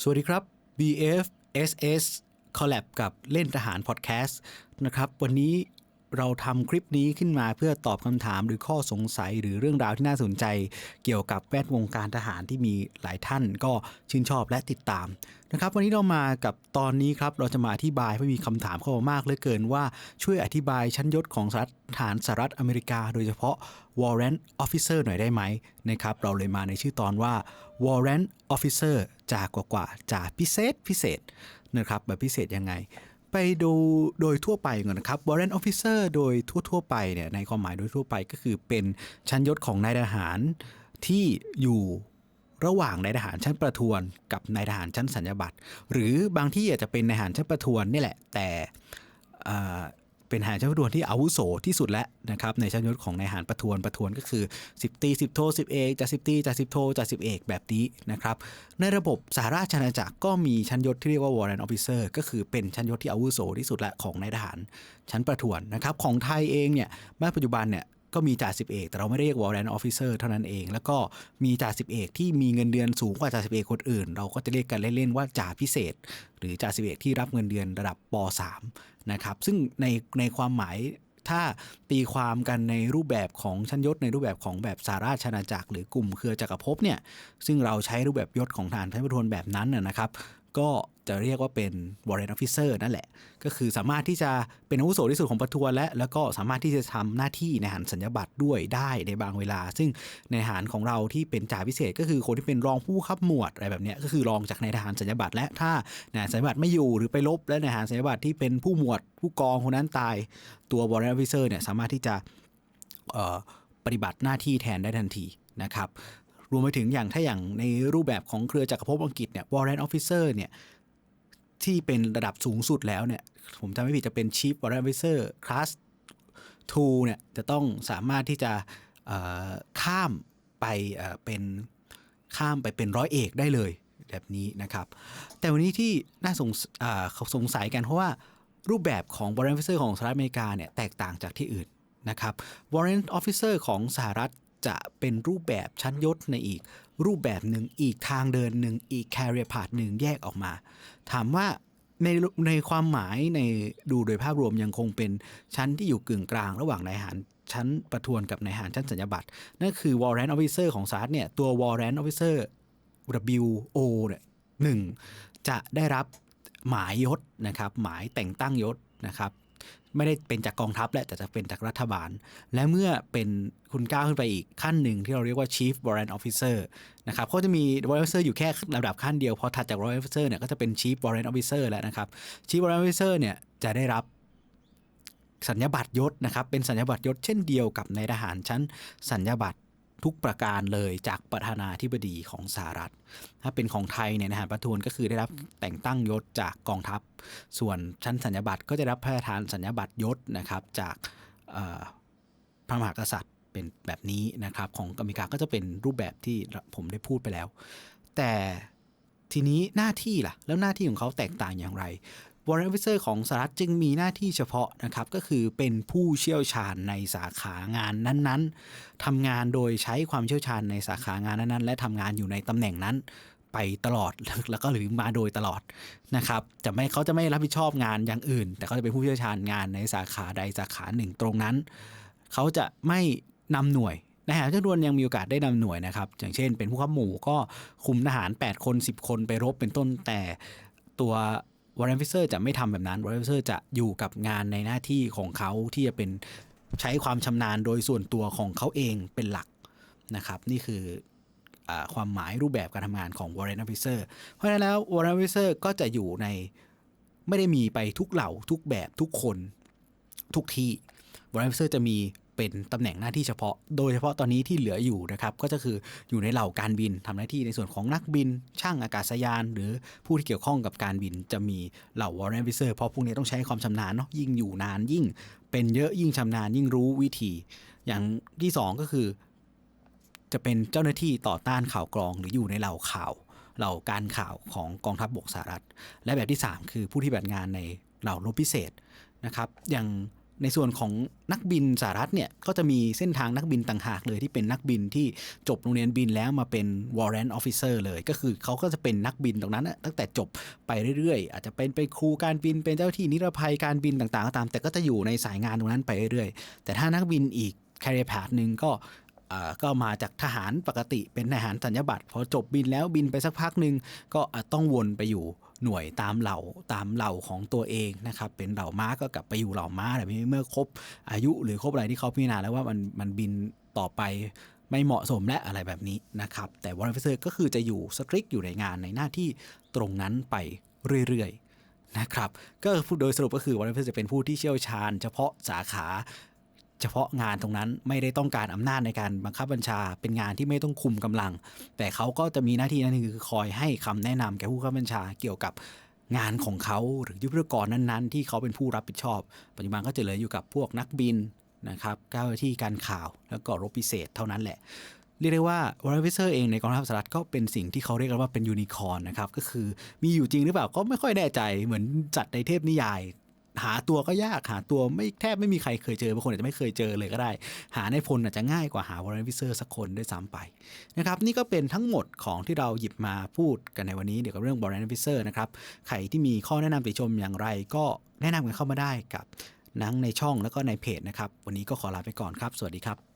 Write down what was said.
สวัสดีครับ BF SS Collab กับเล่นทหารพอดแคสต์นะครับ วันนี้ เราทำคลิปนี้ขึ้นมาเพื่อตอบคำถามหรือข้อสงสัยหรือเรื่องราวที่น่าสนใจ เกี่ยวกับแวดวงการทหารที่มีหลายท่านก็ชื่นชอบและติดตามนะครับวันนี้เรามากับตอนนี้ครับเราจะมาอธิบายเพราะมีคำถามเข้ามามากเหลือเกินว่าช่วยอธิบายชั้นยศของสหรัฐทหารสหรัฐอเมริกา โดยเฉพาะ Warrant Officer หน่อยได้ไหมนะครับเราเลยมาในชื่อตอนว่า Warrant Officer จากกว่ากว่าจากพิเศษพิเศษนะครับแบบพิเศษยังไง ไปดูโดยทั่วไปก่อนนะครับ Warrant Officer โดยทั่วๆไปเนี่ยในความหมายโดยทั่วไปก็คือเป็นชั้นยศของนายทหารที่อยู่ระหว่างนายทหารชั้นประทวนกับนายทหารชั้นสัญญาบัตรหรือบางที่อาจจะเป็นนายทหารชั้นประทวนนี่แหละแต่ เป็นทหารชั้นประทวนที่อาวุโสที่สุดแล้วนะครับในชั้นยศของนายทหารประทวนประทวนก็คือ 10 ตี10โท10เอกจาก10ตีจาก10โทจาก10เอกแบบนี้นะครับในระบบสหราชอาณาจักรก็มีชั้นยศที่เรียกว่า Warrant Officer ก็คือเป็นชั้นยศที่อาวุโสที่สุดละของนายทหารชั้นประทวนนะครับของไทยเองเนี่ยณปัจจุบันเนี่ย ก็มีจ่าสิบเอกแต่เราไม่ได้เรียก Warrant Officer เท่านั้นเอง แล้วก็มีจ่าสิบเอกที่มีเงินเดือนสูงกว่าจ่าสิบเอกคนอื่น เราก็จะเรียกกันเล่นๆว่าจ่าพิเศษ หรือจ่าสิบเอกที่รับเงินเดือนระดับป .3 นะครับซึ่งในในความหมายถ้าตีความกันในรูปแบบของชั้นยศในรูปแบบของแบบสาราชอาณาจักรหรือกลุ่มเครือจักรภพเนี่ยซึ่งเราใช้รูปแบบยศของทหารชั้นประทวนแบบนั้นนะนะครับ ก็จะเรียกว่าเป็น warrant officer นั่นแหละ ก็คือสามารถที่จะเป็นอาวุโสที่สุดของประทวนและ แล้วก็สามารถที่จะทำหน้าที่ในหารสัญญาบัตรด้วยได้ในบางเวลา ซึ่งในหารของเราที่เป็นจ่าพิเศษ ก็คือคนที่เป็นรองผู้ขับหมวดอะไรแบบเนี้ยก็คือรองจากในทหารสัญญาบัตรและถ้านายสัญญาบัตรไม่อยู่หรือไปลบและในทหารสัญญาบัตรที่เป็นผู้หมวดผู้กองคนนั้นตายตัว warrant officer เนี่ยสามารถที่จะปฏิบัติหน้าที่แทนได้ทันทีนะครับ รวมไปถึงอย่างถ้าอย่างในรูปแบบของเครือจักรภพอังกฤษเนี่ย warrant officer เนี่ยที่เป็นระดับสูงสุดแล้วเนี่ย ผมจำไม่ผิดจะเป็น chief warrant officer class 2เนี่ยจะต้องสามารถที่จะข้ามไปเป็นข้ามไปเป็นร้อยเอกได้เลยแบบนี้นะครับ แต่วันนี้ที่น่าสงสอ่าสงสัยกันเพราะว่ารูปแบบของ warrant officer ของสหรัฐอเมริกาเนี่ยแตกต่างจากที่อื่นนะครับ warrant officer ของสหรัฐ จะเป็นรูปแบบชั้นยศในอีก รูปแบบหนึ่งอีกทางเดินหนึ่งอีก career path หนึ่งแยกออกมา ถามว่าในในความหมายในดูโดยภาพรวมยังคงเป็นชั้นที่อยู่กึ่งกลางระหว่างนายทหารชั้นประทวนกับนายทหารชั้นสัญญาบัตรนั่นคือ warrant officer ของสหรัฐเนี่ยตัว warrant officer WO เนี่ยหนึ่งจะได้รับหมายยศนะครับหมายแต่งตั้งยศนะครับ ไม่ได้เป็นจากกองทัพแหละแต่จะเป็นจากรัฐบาล และเมื่อเป็นคุณก้าวขึ้นไปอีกขั้นหนึ่งที่เราเรียกว่า Chief Warrant Officer นะครับเขาจะมี Warrant Officer อยู่แค่ระดับขั้นเดียว พอถัดจาก Warrant Officer เนี่ยก็จะเป็น Chief Warrant Officer แล้วนะครับ Chief Warrant Officer เนี่ยจะได้รับสัญญาบัตรยศนะครับเป็นสัญญาบัตรยศเช่นเดียวกับในทหารชั้นสัญญาบัตร ทุกประการเลยจากประธานาธิบดีของสหรัฐ ถ้าเป็นของไทยเนี่ยนะฮะประทวนก็คือได้รับแต่งตั้งยศจากกองทัพ ส่วนชั้นสัญญาบัตรก็จะรับพระราชทานสัญญาบัตรยศนะครับจากพระมหากษัตริย์เป็นแบบนี้นะครับของอเมริกาก็จะเป็นรูปแบบที่ผมได้พูดไปแล้ว แต่ทีนี้หน้าที่ล่ะ แล้วหน้าที่ของเขาแตกต่างอย่างไร Warrant Officer ของสหรัฐจึงมีหน้าที่เฉพาะนะครับก็คือเป็นผู้เชี่ยวชาญในสาขางานนั้นๆทำงานโดยใช้ความเชี่ยวชาญในสาขางานนั้นๆ และทำงานอยู่ในตำแหน่งนั้นไปตลอดแล้วก็หรือมาโดยตลอดนะครับจะไม่เขาจะไม่รับผิดชอบงานอย่างอื่น แต่เขาจะเป็นผู้เชี่ยวชาญงานในสาขาใดสาขาหนึ่งตรงนั้น เขาจะไม่นำหน่วยนายทหารจำนวนยังมีโอกาสได้นำหน่วยนะครับ อย่างเช่น เป็นผู้ขับหมู่ก็คุมทหาร 8 คน 10 คนไปรบเป็นต้นแต่ตัว Warrant Officer จะไม่ทำแบบนั้น Warrant Officer จะอยู่กับงานในหน้าที่ของเขาที่จะเป็นใช้ความชำนาญโดยส่วนตัวของเขาเองเป็นหลักนะครับ นี่คืออความหมายรูปแบบการทำงานของ Warrant Officer เพราะฉะนั้นแล้ว Warrant Officer ก็จะอยู่ในไม่ได้มีไปทุกเหล่าทุกแบบทุกคนทุกที่ Warrant Officer จะมี เป็นตำแหน่งหน้าที่เฉพาะ โดยเฉพาะตอนนี้ที่เหลืออยู่นะครับก็จะคืออยู่ในเหล่าการบินทำหน้าที่ในส่วนของนักบิน ช่างอากาศยาน หรือผู้ที่เกี่ยวข้องกับการบินจะมีเหล่า Warrant Officer เพราะพวกนี้ต้องใช้ความชำนาญเนาะยิ่งอยู่นานยิ่ง เป็นเยอะยิ่งชำนาญยิ่งรู้วิธี อย่างที่สองก็คือ จะเป็นเจ้าหน้าที่ต่อต้านข่าวกรองหรืออยู่ในเหล่าข่าวเหล่าการข่าวของกองทัพบบกสหรัฐ และแบบที่ 3 คือผู้ที่ปฏิบัติงานในเหล่ารบพิเศษนะครับ อย่าง ในส่วนของนักบินสหรัฐเนี่ยก็จะมีเส้นทางนักบินต่างหากเลยที่เป็นนักบินที่จบโรงเรียนบินแล้วมาเป็น warrant officer เลย ก็คือเขาก็จะเป็นนักบินตรงนั้นตั้งแต่จบไปเรื่อยๆ อาจจะเป็นเป็นครูการบินเป็นเจ้าหน้าที่นิรภัยการบินต่างๆก็ตาม แต่ก็จะอยู่ในสายงานตรงนั้นไปเรื่อยๆ แต่ถ้านักบินอีก career path หนึ่งก็ ก็มาจากทหารปกติเป็นทหารสัญญบัตรพอจบบินแล้วบินไปสักพักหนึ่งก็ต้องวนไปอยู่หน่วยตามเหล่าตามเหล่าของตัวเองนะครับเป็นเหล่าม้าก็กลับไปอยู่เหล่าม้าแต่เมื่อครบอายุหรือครบอะไรที่เขาพิจารณาแล้วว่ามันมันบินต่อไปไม่เหมาะสมและอะไรแบบนี้นะครับ แต่วอร์เฟเซอร์ก็คือจะอยู่สตริกอยู่ในงานในหน้าที่ตรงนั้นไปเรื่อยๆนะครับก็พูดโดยสรุปก็คือวอร์เฟเซอร์จะเป็นผู้ที่เชี่ยวชาญ เฉพาะสาขา เฉพาะงานตรงนั้นไม่ได้ต้องการอำนาจในการบังคับบัญชา เป็นงานที่ไม่ต้องคุมกำลัง แต่เขาก็จะมีหน้าที่นั่นคือคอยให้คำแนะนำแก่ผู้บังคับบัญชาเกี่ยวกับงานของเขาหรือยุทธกรนั้นๆ ที่เขาเป็นผู้รับผิดชอบ ปัจจุบันก็จะเหลืออยู่กับพวกนักบินนะครับเจ้าหน้าที่การข่าวแล้วก็รบพิเศษเท่านั้นแหละ เรียกได้ว่าวอร์ฟิเซอร์เองในกองทัพสหรัฐก็เป็นสิ่งที่เขาเรียกกันว่าเป็นยูนิคอร์นนะครับก็คือมีอยู่จริงหรือเปล่าก็ไม่ค่อยแน่ใจเหมือนจัดในเทพนิยาย หาตัวก็ยากหาตัวไม่แทบไม่มีใครเคยเจอบางคนอาจจะไม่เคยเจอเลยก็ได้ หาในพลอาจจะง่ายกว่าหาวอร์เรนวิเซอร์สักคนด้วยซ้ำไปนะครับนี่ก็เป็นทั้งหมดของที่เราหยิบมาพูดกันในวันนี้เกี่ยวกับเรื่องวอร์เรนวิเซอร์นะครับใครที่มีข้อแนะนำติชมอย่างไร ก็แนะนำกันเข้ามาได้กับนังในช่องแล้วก็ในเพจนะครับวันนี้ก็ขอลาไปก่อนครับ สวัสดีครับ